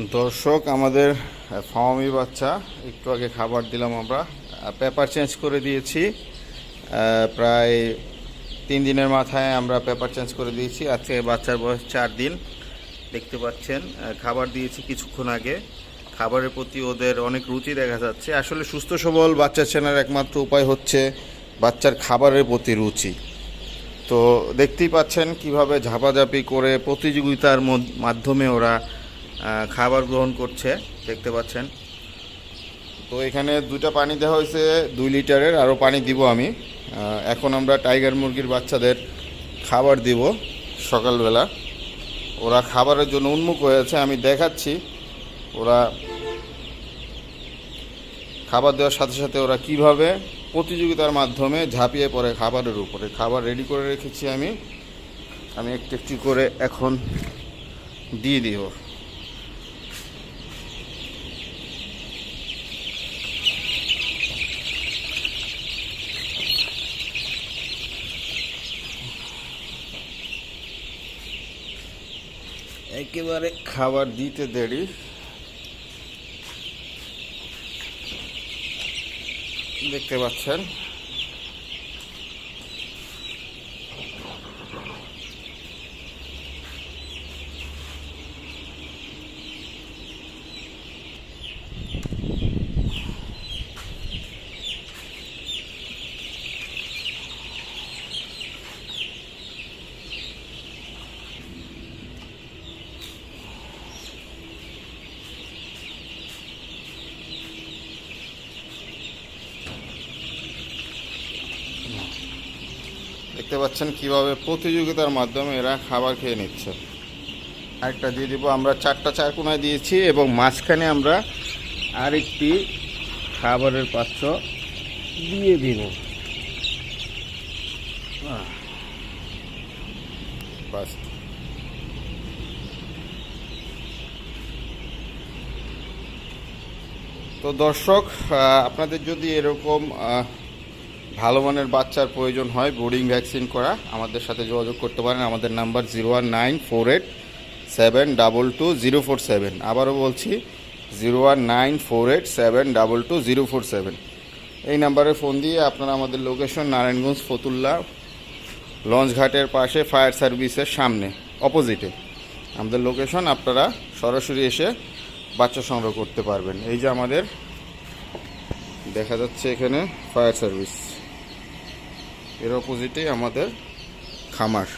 দর্শক, আমাদের ফাওয়ামি বাচ্চা, একটু আগে খাবার দিলাম আমরা। পেপার চেঞ্জ করে দিয়েছি। প্রায় তিন দিনের মাথায় আমরা পেপার চেঞ্জ করে দিয়েছি। আজকে বাচ্চার বয়স চার দিন। দেখতে পাচ্ছেন খাবার দিয়েছি কিছুক্ষণ আগে। খাবারের প্রতি ওদের অনেক রুচি দেখা যাচ্ছে। আসলে সুস্থ সবল বাচ্চা চেনার একমাত্র উপায় হচ্ছে বাচ্চার খাবারের প্রতি রুচি। তো দেখতেই পাচ্ছেন কীভাবে ঝাপাঝাপি করে প্রতিযোগিতার মাধ্যমে ওরা খাবার গ্রহণ করছে, দেখতে পাচ্ছেন। তো এখানে দুইটা পানি দেওয়া হয়েছে, দুই লিটারের, আরও পানি দিব আমি। এখন আমরা টাইগার মুরগির বাচ্চাদের খাবার দিব সকালবেলা। ওরা খাবারের জন্য উন্মুখ হয়েছে আমি দেখাচ্ছি। ওরা খাবার দেওয়ার সাথে সাথে ওরা কীভাবে প্রতিযোগিতার মাধ্যমে ঝাঁপিয়ে পড়ে খাবারের উপরে। খাবার রেডি করে রেখেছি আমি। আমি একটু একটু করে এখন দিয়ে দিব। একেবারে খাবার দিতে দেরি। দেখতে পাচ্ছেন। দেখতে পাচ্ছেন কীভাবে প্রতিযোগিতার মাধ্যমে এরা খাবার খেয়ে নিচ্ছে। আরেকটা দিয়ে দিব, আমরা চারটা চারকোনায় দিয়েছি এবং মাঝখানে আমরা আরেকটি খাবারের পাত্র দিয়ে দিব। তো দর্শক আপনাদের যদি এরকম ভালো মানের বাচ্চার প্রয়োজন হয় বোর্ডিং ভ্যাকসিন করা। আমাদের সাথে যোগাযোগ করতে পারেন। আমাদের number zero one nine four eight seven double two zero four seven. আবারও বলছি, zero one nine four eight seven double two zero four seven. এই নাম্বারে ফোন দিয়ে আপনারা আমাদের লোকেশন নারায়ণগঞ্জ ফতুল্লা লঞ্চঘাটের পাশে ফায়ার সার্ভিসের সামনে, অপোজিটে। আমাদের লোকেশন আপনারা সরাসরি এসে বাচ্চা সংগ্রহ করতে পারবেন। এই যে আমাদের, দেখা যাচ্ছে এখানে ফায়ার সার্ভিস। এর অপোজিটেই আমাদের খামার।